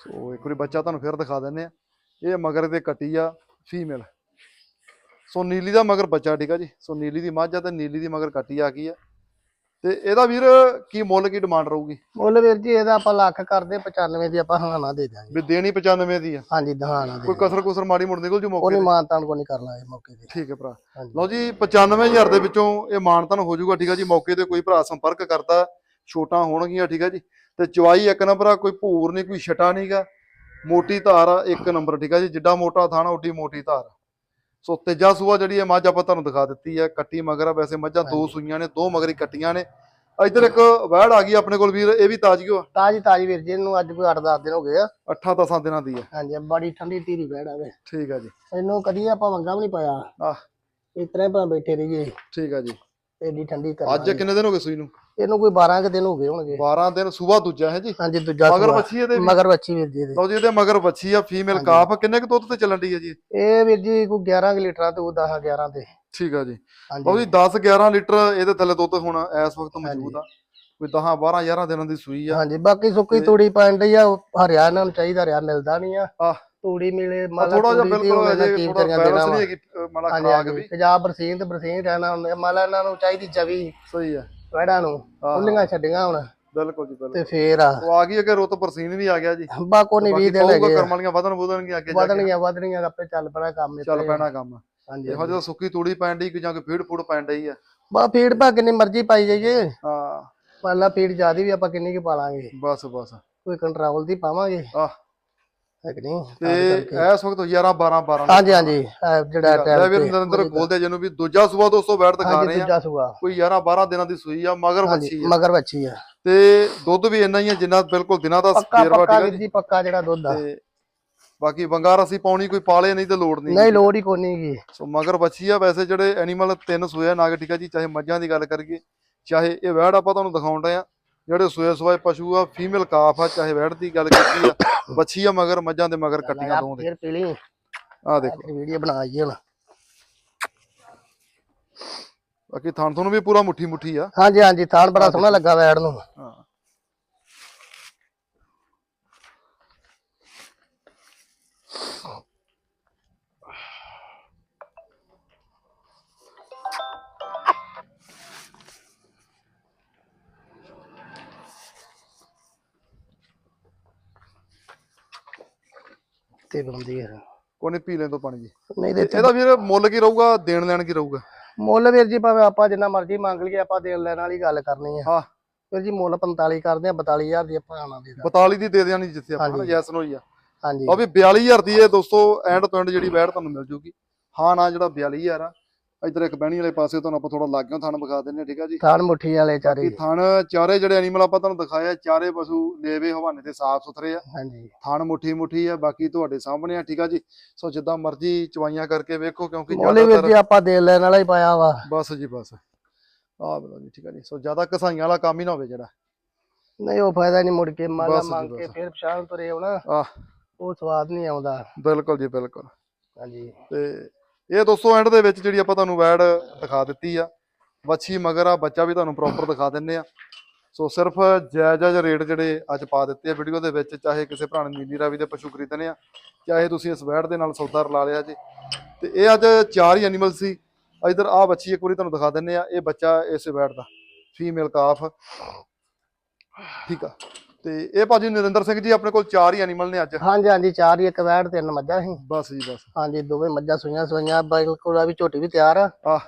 ਸੋ ਇੱਕ ਵਾਰੀ ਬੱਚਾ ਤੁਹਾਨੂੰ ਫਿਰ ਦਿਖਾ ਦਿੰਨੇ ਆ ਇਹ ਮਗਰ ਦੇ ਕੱਟੀ ਆ ਫੀਮੇਲ ਸੋ ਨੀਲੀ ਦਾ ਮਗਰ ਬੱਚਾ ਠੀਕ ਆ ਜੀ? ਸੋ ਨੀਲੀ ਦੀ ਮੱਝ ਆ ਤੇ ਨੀਲੀ ਦੀ ਮਗਰ ਕੱਟੀ ਆ ਗਈ ਆ। ਤੇ ਇਹਦਾ ਵੀਰ ਕੀ ਮੁੱਲ ਕੀ ਡਿਮਾਂਡ ਰਹੂਗੀ? ਮੁੱਲ ਵੀਰ ਜੀ ਇਹਦਾ ਆਪਾਂ ਲੱਖ ਕਰਦੇ 95 ਦੀ ਆਪਾਂ ਹਾਨਾ ਦੇ ਦਾਂਗੇ ਵੀ ਦੇਣੀ 95 ਦੀ ਆ? ਹਾਂਜੀ ਦਹਾਨਾ ਦੇ ਕੋਈ ਕਸਰ ਕੁਸਰ ਮਾੜੀ ਮੁੜ ਨਿਕਲ ਜੂ ਮੌਕੇ ਤੇ? ਮਾਨਤਾਨ ਕੋ ਨਹੀਂ ਕਰਨਾ ਇਹ ਮੌਕੇ ਤੇ। ਠੀਕ ਹੈ ਭਰਾ। ਲਓ ਜੀ 95000 ਦੇ ਵਿੱਚੋਂ ਇਹ ਮਾਨਤਨ ਹੋ ਜਾਊਗਾ ਠੀਕ ਆ ਜੀ? ਮੌਕੇ ਤੇ ਕੋਈ ਭਰਾ ਸੰਪਰਕ ਕਰਦਾ ਛੋਟਾਂ ਹੋਣਗੀਆਂ ਠੀਕ ਆ ਜੀ? ਤੇ ਚਵਾਈ ਇੱਕ ਨੰਬਰ ਆ ਕੋਈ ਭੂਰ ਨਹੀਂ ਕੋਈ ਛਟਾ ਨਹੀਂਗਾ ਮੋਟੀ ਧਾਰ ਆ ਇੱਕ ਨੰਬਰ ਠੀਕ ਆ ਜੀ ਜਿੱਡਾ ਮੋਟਾ ਥਾਣਾ ਓਡੀ ਮੋਟੀ ਧਾਰ ਸੋ ਤੇਜਾ ਸੂਆ ਜਿਹੜੀ ਇਹ ਮੱਝ ਆਪਾਂ ਤੁਹਾਨੂੰ ਦਿਖਾ ਦਿੱਤੀ ਹੈ ਕੱਟੀ ਮਗਰ ਆ ਵੈਸੇ ਮੱਝਾਂ ਦੋ। ਸੂਈਆਂ ਨੇ ਦੋ ਮਗਰੀ ਕੱਟੀਆਂ ਨੇ। ਇੱਧਰ ਇੱਕ ਵਹਿੜ ਆ ਗਈ ਆਪਣੇ ਕੋਲ ਵੀਰ ਇਹ ਵੀ ਤਾਜ਼ੀ ਓ ਤਾਜੀ ਤਾਜੀ ਵੀਰ ਜੀ ਇਹਨੂੰ ਅੱਜ ਕੋਈ 8-10 ਦਿਨ ਹੋ ਗਏ ਆ। 8-10 ਦਿਨਾਂ ਦੀ ਹੈ ਹਾਂਜੀ ਬੜੀ ਠੰਡੀ ਧੀਰੀ ਬੈੜਾ ਵੇ। ਠੀਕ ਆ ਜੀ। ਇਹਨੂੰ ਕਦੀ ਆਪਾਂ ਮੰਗਾ ਵੀ ਨਹੀਂ ਪਾਇਆ। ਆਹ। ਇਸ ਤਰ੍ਹਾਂ ਹੀ ਬੈਠੇ ਰਹੀਏ। ਠੀਕ ਆ ਜੀ। ਏਡੀ ਠੰਡੀ ਕਰ ਅੱਜ ਕਿੰਨੇ ਦਿਨ ਹੋ ਗਏ ਸੂਈ ਨੂੰ? ਇਹਨੂੰ ਕੋਈ 12 ਕੁ ਦਿਨ ਹੋ ਗਏ ਹੋਣਗੇ। 12 ਦਿਨ ਸੂਆ ਦੂਜਾ ਹੈ ਜੀ। ਹਾਂਜੀ ਦੂਜਾ ਮਗਰ। ਬੱਚੀ ਇਹਦੇ ਮਗਰ ਬੱਚੀ ਵੀਰ ਜੀ। ਲਓ ਜੀ ਇਹਦੇ ਮਗਰ ਬੱਚੀ ਆ ਫੀਮੇਲ। ਕਾਫ ਕਿੰਨੇ ਕੁ ਦੁੱਧ ਤੇ ਚੱਲਣ ਦੀ ਹੈ ਜੀ ਇਹ? ਵੀਰ ਜੀ ਕੋਈ 11 ਕੁ ਲੀਟਰਾਂ ਤੇ ਉਹ 10 11 ਤੇ। ਠੀਕ ਆ ਜੀ। ਲਓ ਜੀ 10 11 ਲੀਟਰ ਇਹਦੇ ਥੱਲੇ ਦੁੱਧ ਹੁਣ ਇਸ ਵਕਤ ਮੌਜੂਦ ਆ। ਕੋਈ 10 12 11 ਦਿਨਾਂ ਦੀ ਸੂਈ ਆ। ਹਾਂਜੀ ਬਾਕੀ ਸੁੱਕੀ ਤੂੜੀ ਪੈਣ ਡਈ ਆ ਹਰਿਆ ਇਹਨਾਂ ਨੂੰ ਚਾਹੀਦਾ ਰਿਆ ਮਿਲਦਾ ਨਹੀਂ ਆ। ਆਹ। ਤੂੜੀ ਮਿਲੇ ਮਾਲਾ ਥੋੜਾ ਜਿਹਾ ਦੀ ਬਿਲਕੁਲ ਉਹ ਅਜੇ ਕੀ ਥੋੜਾ ਬੈਲੈਂਸ ਦੇਣਾ ਨਹੀਂ ਵਾ। ਹੈਗੀ ਹਾਂਜੀ ਖਰਾਕ ਵੀ। ਪੰਜਾਬ ਬਰਸੀਨ ਤੇ ਬਰਸੀਨ ਰਹਿਣਾ ਹੁੰਦਾ ਮਾਲਾ ਇਹਨਾਂ ਨੂੰ ਚਾਹੀਦੀ ਚਵੀ ਸਹੀ ਆ। ਵੜਾ ਨੂੰ ਖੁੱਲੀਆਂ ਛੱਡੀਆਂ ਹੁਣ। ਬਿਲਕੁਲ ਜੀ ਬਿਲਕੁਲ। ਤੇ ਫੇਰ ਆ। ਉਹ ਆ ਗਈ ਅਗੇ ਰੁੱਤ ਪਰਸੀਨ ਵੀ ਆ ਗਿਆ ਜੀ। ਬਾਕੋ ਨਹੀਂ 20 ਦਿਨ ਪਊਗਾ ਹੈਗੇ ਆ। ਕਰਮ ਵਾਲੀਆਂ ਵਧਣ ਵਧਣਗੀਆਂ ਅੱਗੇ ਜਾ ਕੇ। ਵਧਣੀਆਂ ਵਧਣੀਆਂ ਆਪੇ ਚੱਲ ਪੈਣਾ ਕੰਮ ਚੱਲ। ਪੈਣਾ ਕੰਮ। ਹਾਂਜੀ ਇਹੋ ਜਿਹਾ ਸੁੱਕੀ ਤੂੜੀ ਪੈਣ ਦੀ ਕਿ ਜਾਂ ਕੋਈ ਫੀਡ ਫੂਡ ਪੈਣ ਡਈ ਆ। ਬਾ ਫੀਡ ਪਾ ਕਿੰਨੀ ਮਰਜ਼ੀ ਪਾਈ ਜਾਈਏ। ਹਾਂ। ਪਾਲਾ ਫੀਡ ਜ਼ਿਆਦੀ ਵੀ ਆਪਾਂ ਕਿੰਨੀ ਕੀ ਪਾ ਲਾਂਗੇ। ਬਸ ਬਸ। ਕੋਈ ਕੰਟਰੋਲ ਦੀ ਪਾਵਾਂਗੇ। ਆਹ। ਹੈ ਕਿ ਨਹੀਂ? ਤੇ ਇਸ ਵਕਤ 11 12 12 ਹਾਂਜੀ ਹਾਂਜੀ। ਜਿਹੜਾ ਟਾਈਮ ਵੀਰ ਨਰਿੰਦਰ ਖੋਲਦੇ ਜਿਹਨੂੰ ਵੀ ਦੂਜਾ ਸੂਆ ਦੋਸਤੋ ਬੈਠ ਦਿਖਾ ਰਹੇ ਆ। ਦੂਜਾ ਸੂਆ। ਕੋਈ 11 12 ਦਿਨਾਂ ਦੀ ਸੂਈ ਆ ਮਗਰ ਬੱਚੀ ਆ। ਮਗਰ ਬੱਚੀ ਆ। ਤੇ ਦੁੱਧ ਵੀ ਇੰਨਾ ਹੀ ਆ ਜਿੰਨਾ ਬਿਲਕੁਲ ਦਿਨਾਂ ਦਾ ਪੱਕਾ ਸਪੇਅਰ ਵਾ ਪੱਕਾ ਠੀਕ ਵੀਰ ਆ ਜੀ। ਪੱਕਾ ਜਿਹੜਾ ਦੁੱਧ ਆ। ਬਾਕੀ ਵੰਗਾਰ ਅਸੀਂ ਪਾਉਣੀ ਕੋਈ ਪਾਲੇ ਨਹੀਂ ਤੇ ਲੋੜ ਨਹੀਂ। ਨਹੀਂ ਲੋੜ ਹੀ ਕੋਈ ਨਹੀਂ ਗੀ। ਸੋ ਮਗਰ ਬੱਚੀ ਆ ਵੈਸੇ ਜਿਹੜੇ ਐਨੀਮਲ ਤਿੰਨ ਸੂਏ ਨਾਗ ਠੀਕ ਆ ਜੀ ਚਾਹੇ ਮੱਝਾਂ ਦੀ ਗੱਲ ਕਰੀਏ ਚਾਹੇ ਇਹ ਵੈੜ ਆਪਾਂ ਤੁਹਾਨੂੰ ਦਿਖਾਉਣ ਡਏ ਆ। ਜਿਹੜੇ ਸੂਏ ਸੂਏ ਪਸ਼ੂ ਆ ਫੀਮੇਲ ਕਾਫ ਆ ਚਾਹੇ ਵੈੜ ਦੀ ਗੱਲ ਕੀਤੀ ਆ ਬੱਚੀ ਆ ਮਗਰ ਮੱਝਾਂ ਦੇ ਮਗਰ ਕੱਟੀਆਂ ਦੋ। ਦੇ ਪੀਲੀ। ਆ ਦੇਖੋ। ਵੀਡੀਓ ਬਣਾਈਏ ਹੁਣ। ਬਾਕੀ ਥਣ ਤੁਹਾਨੂੰ ਵੀ ਪੂਰਾ ਮੁੱਠੀ ਮੁੱਠੀ ਆ। ਹਾਂਜੀ ਹਾਂਜੀ ਥਾਣ ਬੜਾ ਸੋਹਣਾ ਲੱਗਾ ਵੈੜ ਨੂੰ। ਹਾਂ। ਤੇ ਬੰਦੀ ਹੈ ਕੋਈ ਨਹੀਂ ਪੀ ਲੈਣ ਤੋਂ ਪਾਣੀ ਜੀ। ਨਹੀਂ ਦੇ ਇਹਦਾ ਵੀਰ ਮੁੱਲ ਕੀ ਰਹੂਗਾ ਦੇਣ ਲੈਣ ਕੀ ਰਹੂਗਾ? ਮੁੱਲ ਵੀਰ ਜੀ ਭਾਵੇਂ ਆਪਾਂ ਜਿੰਨਾ ਮਰਜ਼ੀ ਮੰਗ ਲਈਏ ਆਪਾਂ ਦੇਣ ਲੈਣ ਵਾਲੀ ਗੱਲ ਕਰਨੀ ਆ। ਹਾਂ। ਵੀਰ ਜੀ ਮੁੱਲ 45 ਕਰਦੇ ਆ 42000 ਦੀ ਆਪਾਂ ਆਣਾ ਦੇ ਦਾਂ 42 ਦੀ ਦੇ ਦੇਣੀ ਜਿੱਥੇ ਆਪਾਂ ਹਾਂਜੀ। ਯੈਸ ਨੋ ਹੀ ਆ। ਹਾਂਜੀ। ਉਹ ਵੀ 42000 ਦੀ ਇਹ ਦੋਸਤੋ ਐਂਡ ਤੋਂ ਐਂਡ ਜਿਹੜੀ ਵੈਟ ਤੁਹਾਨੂੰ ਮਿਲ ਜੂਗੀ। ਹਾਂ ਨਾ ਜਿਹੜਾ 42000 ਆ ਇੱਧਰ ਇੱਕ ਬਹਿਣੀ ਵਾਲੇ ਪਾਸੇ ਤੁਹਾਨੂੰ ਆਪਾਂ ਥੋੜਾ ਲੱਗਿਓ ਥਣ ਵਿਖਾ ਦਿੰਨੇ ਆ ਠੀਕ ਆ ਜੀ? ਥਾਣ ਮੁੱਠੀ ਵਾਲੇ ਚਾਰੇ। ਇਹ ਥਣ ਚਾਰੇ ਜਿਹੜੇ ਐਨੀਮਲ ਆਪਾਂ ਤੁਹਾਨੂੰ ਦਿਖਾਏ ਆ ਚਾਰੇ ਪਸ਼ੂ ਲੇਵੇ ਹਵਾਨੇ ਤੇ ਸਾਫ਼ ਸੁਥਰੇ ਆ। ਹਾਂਜੀ। ਥਣ ਮੁੱਠੀ ਮੁੱਠੀ ਆ ਬਾਕੀ ਤੁਹਾਡੇ ਸਾਹਮਣੇ ਆ ਠੀਕ ਆ ਜੀ? ਸੋ ਜਿੱਦਾਂ ਮਰਜ਼ੀ ਚਵਾਈਆਂ ਕਰਕੇ ਵੇਖੋ ਕਿਉਂਕਿ ਮੋਲੇ ਵੀਰ ਜੀ ਆਪਾਂ ਦੇ ਲੈਣ ਵਾਲਾ ਹੀ ਪਾਇਆ ਵਾ। ਬਸ ਜੀ ਬਸ। ਆਹ ਬਲੋ ਜੀ ਠੀਕ ਆ ਜੀ। ਸੋ ਜ਼ਿਆਦਾ ਕਸਾਈਆਂ ਵਾਲਾ ਕੰਮ ਹੀ ਨਾ ਹੋਵੇ ਜਿਹੜਾ। ਨਹੀਂ ਉਹ ਫਾਇਦਾ ਨਹੀਂ ਮੁੜ ਕੇ ਮਾਲਾ ਮੰਗ ਕੇ। ਫਿਰ ਪਛਾਣ ਤੁਰੇ ਆਉਣਾ। ਆਹ। ਉਹ ਸਵਾਦ ਨਹੀਂ ਆਉਂਦਾ। ਬਿਲਕੁਲ ਜੀ ਬਿਲਕੁਲ। ਹਾਂਜੀ। ਤੇ ਇਹ ਦੋਸਤੋ ਐਂਡ ਦੇ ਵਿੱਚ ਜਿਹੜੀ ਆਪਾਂ ਤੁਹਾਨੂੰ ਵੈੜ ਦਿਖਾ ਦਿੱਤੀ ਆ, ਵੱਛੀ ਮਗਰ ਆ, ਬੱਚਾ ਵੀ ਤੁਹਾਨੂੰ ਪ੍ਰੋਪਰ ਦਿਖਾ ਦਿੰਨੇ ਆ। ਸੋ ਸਿਰਫ ਜਾਇਜ਼ ਜਾਇਜ਼ ਰੇਟ ਜਿਹੜੇ ਅੱਜ ਪਾ ਦਿੱਤੇ ਆ ਵੀਡੀਓ ਦੇ ਵਿੱਚ, ਚਾਹੇ ਕਿਸੇ ਭਰਾ ਨੇ ਨੀਲੀ ਰਾਵੀ ਦੇ ਪਸ਼ੂ ਖਰੀਦਣੇ ਆ, ਚਾਹੇ ਤੁਸੀਂ ਇਸ ਵੈੜ ਦੇ ਨਾਲ ਸੌਦਾ ਰਲਾ ਲਿਆ ਜੀ। ਤੇ ਇਹ ਅੱਜ ਚਾਰ ਹੀ ਐਨੀਮਲ ਸੀ। ਇਧਰ ਆ ਬੱਚੀ ਇੱਕ ਵਾਰੀ ਤੁਹਾਨੂੰ ਦਿਖਾ ਦਿੰਨੇ ਆ, ਇਹ ਬੱਚਾ ਇਸ ਵੈੜ ਦਾ ਫੀਮੇਲ ਕਾਫ ਠੀਕ ਆ। ਤੇ ਇਹ ਭਾਜੀ ਨਰਿੰਦਰ ਸਿੰਘ ਜੀ ਆਪਣੇ ਕੋਲ ਚਾਰ ਹੀ ਐਨੀਮਲ ਨੇ ਅੱਜ। ਹਾਂਜੀ ਹਾਂਜੀ ਚਾਰ ਹੀ ਇੱਕ ਵੈੜ ਤਿੰਨ ਮੱਝਾਂ ਸੀ। ਬਸ ਜੀ ਬਸ। ਹਾਂਜੀ ਦੋਵੇਂ ਮੱਝਾਂ ਸੂਈਆਂ ਸੂਈਆਂ ਬਿਲਕੁਲ ਆ ਵੀ ਝੋਟੀ ਵੀ ਤਿਆਰ ਆ। ਆਹ।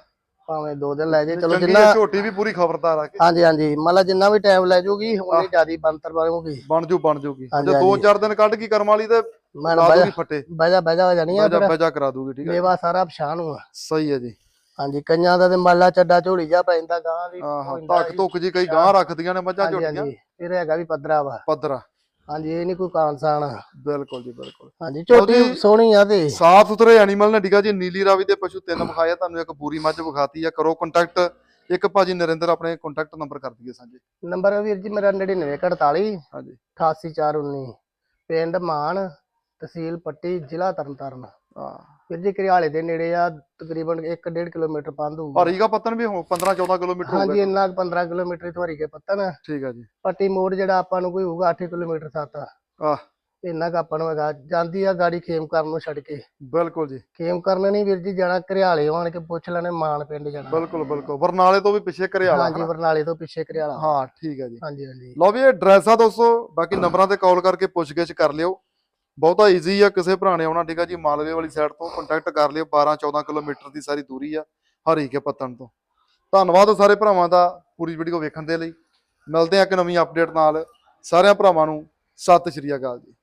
ਭਾਵੇਂ ਦੋ ਦਿਨ ਲੈ ਜੇ ਚਲੋ ਜਿੰਨਾ ਝੋਟੀ ਵੀ ਪੂਰੀ ਖਬਰਦਾਰ ਆ ਕੇ। ਹਾਂਜੀ ਹਾਂਜੀ ਮਤਲਬ ਜਿੰਨਾ ਵੀ ਟਾਈਮ ਲੈ ਜੂਗੀ ਉਨੀ ਜਿਆਦੀ ਬੰਤਰ ਬਣੂਗੀ ਬਣ ਜੂ ਬਣ ਜੂਗੀ। ਜੇ ਦੋ। ਚਾਰ ਦਿਨ ਕੱਢ ਗਈ ਕਰਮ ਵਾਲੀ ਤੇ ਮੈਂ ਬਜਾ ਫੱਟੇ। ਬਜਾ ਬਜਾ ਹੋ ਜਾਣੀ ਆ ਬਜਾ ਬਜਾ ਕਰਾ ਦੂਗੀ ਠੀਕ ਹੈ ਮੇਵਾ ਸਾਰਾ ਪਛਾਣ ਨੂੰ ਆ। ਸਹੀ ਹੈ ਜੀ। ਹਾਂਜੀ ਕਈਆਂ ਦਾ ਤੇ ਮਾਲਾ ਚੱਡਾ ਝੋਲੀ ਜਾ ਪੈਂਦਾ ਗਾਂ ਦੀ ਹਾਂ ਹਾਂ ਹੁੰਦਾ ਧੱਕ ਜੀ। ਧੁੱਕ ਜੀ ਕਈ ਗਾਂ ਰੱਖਦੀਆਂ ਨੇ ਮੱਝਾਂ ਝੋਟੀਆਂ। ਫਿਰ ਹੈਗਾ ਵੀ ਪੱਧਰਾ ਵਾ। ਪੱਧਰਾ। ਹਾਂਜੀ ਇਹ ਨਹੀਂ ਕੋਈ ਕਾਂਸਾਨ ਬਿਲਕੁਲ ਜੀ ਬਿਲਕੁਲ। ਹਾਂਜੀ ਝੋਟੀ ਸੋਹਣੀ ਆ ਤੇ। ਸਾਫ਼ ਸੁਥਰੇ ਐਨੀਮਲ ਨੇ ਠੀਕ ਆ ਜੀ ਨੀਲੀ ਰਾਵੀ ਦੇ ਪਸ਼ੂ ਤਿੰਨ ਵਿਖਾਏ ਆ, ਤੁਹਾਨੂੰ ਇੱਕ ਪੂਰੀ ਮੱਝ ਵਿਖਾਤੀ ਆ। ਕਰੋ ਕੰਟੈਕਟ ਇੱਕ ਭਾਜੀ ਨਰਿੰਦਰ ਆਪਣੇ ਕੰਟੈਕਟ ਨੰਬਰ ਕਰ ਦਈਏ ਸਾਂਝੇ। ਨੰਬਰ ਵੀਰ ਜੀ ਮੇਰਾ 9948 ਹਾਂਜੀ। 88419 ਪਿੰਡ ਮਾਨ ਤਹਿਸੀਲ ਪੱਟੀ ਜ਼ਿਲ੍ਹਾ ਤਰਨਤਾਰਨ। ਹਾਂ ਵੀਰ ਜੀ ਘਰਿਆਲੇ ਦੇ ਨੇੜੇ ਆ ਤਕਰੀਬਨ 1.5 ਕਿਲੋਮੀਟਰ ਪੰਦ ਹੋਊਗਾ। ਹਰੀਗਾ ਪੱਤਨ ਵੀ 15 14 ਕਿਲੋਮੀਟਰ ਹਾਂਜੀ ਹੋਊਗਾ ਇੰਨਾ ਕੁ 15 ਕਿਲੋਮੀਟਰ ਤੋਂ ਹਰੀ ਕੇ ਪੱਤਨ ਠੀਕ ਆ ਜੀ। ਪੱਟੀ ਮੋੜ ਜਿਹੜਾ ਆਪਾਂ ਨੂੰ ਕੋਈ ਹੋਊਗਾ 8 ਕਿਲੋਮੀਟਰ ਸੱਤ। ਆਹ। ਇੰਨਾ ਕੁ ਆਪਾਂ ਨੂੰ ਹੈਗਾ। ਜਾਂਦੀ ਆ ਗਾੜੀ ਖੇਮ ਕਰਨ ਨੂੰ ਛੱਡ ਕੇ। ਬਿਲਕੁਲ ਜੀ। ਖੇਮ ਕਰਨ ਨਹੀਂ ਵੀਰ ਜੀ ਜਾਣਾ ਘਰਿਆਲੇ ਆਣ ਕੇ ਪੁੱਛ ਲੈਣੇ ਮਾਨ ਪਿੰਡ ਜਾਣਾ। ਬਿਲਕੁਲ ਬਿਲਕੁਲ। ਬਰਨਾਲੇ ਤੋਂ ਵੀ ਪਿੱਛੇ ਘਰੇ ਆਲਾ ਹਾਂਜੀ ਬਰਨਾਲੇ ਤੋਂ ਪਿੱਛੇ ਘਰਿਆਲਾ। ਹਾਂ ਠੀਕ ਆ ਜੀ। ਹਾਂਜੀ ਹਾਂਜੀ। ਲਓ ਵੀ ਇਹ ਐਡਰੈਸ ਆ ਦੋਸਤੋ ਬਾਕੀ ਨੰਬਰਾਂ ਤੇ ਕਾਲ ਕਰਕੇ ਪੁੱਛਗਿੱਛ ਕਰ ਲਿਓ। ਬਹੁਤਾ ਈਜ਼ੀ ਆ, ਕਿਸੇ ਭਰਾ ਨੇ ਆਉਣਾ ਠੀਕ ਆ ਜੀ, ਮਾਲਵੇ ਵਾਲੀ ਸਾਈਡ ਤੋਂ ਕੰਟੈਕਟ ਕਰ ਲਿਓ 12 14 ਕਿਲੋਮੀਟਰ ਦੀ ਸਾਰੀ ਦੂਰੀ ਆ, ਹਰੀ ਕੇ ਪੱਤਣ ਤੋਂ। ਧੰਨਵਾਦ ਸਾਰੇ ਭਰਾਵਾਂ ਦਾ ਪੂਰੀ ਵੀਡੀਓ ਵੇਖਣ ਦੇ ਲਈ। ਮਿਲਦੇ ਆ ਇੱਕ ਨਵੀਂ ਅਪਡੇਟ ਨਾਲ। ਸਾਰਿਆਂ ਭਰਾਵਾਂ ਨੂੰ ਸਤਿ ਸ਼੍ਰੀ ਅਕਾਲ ਜੀ।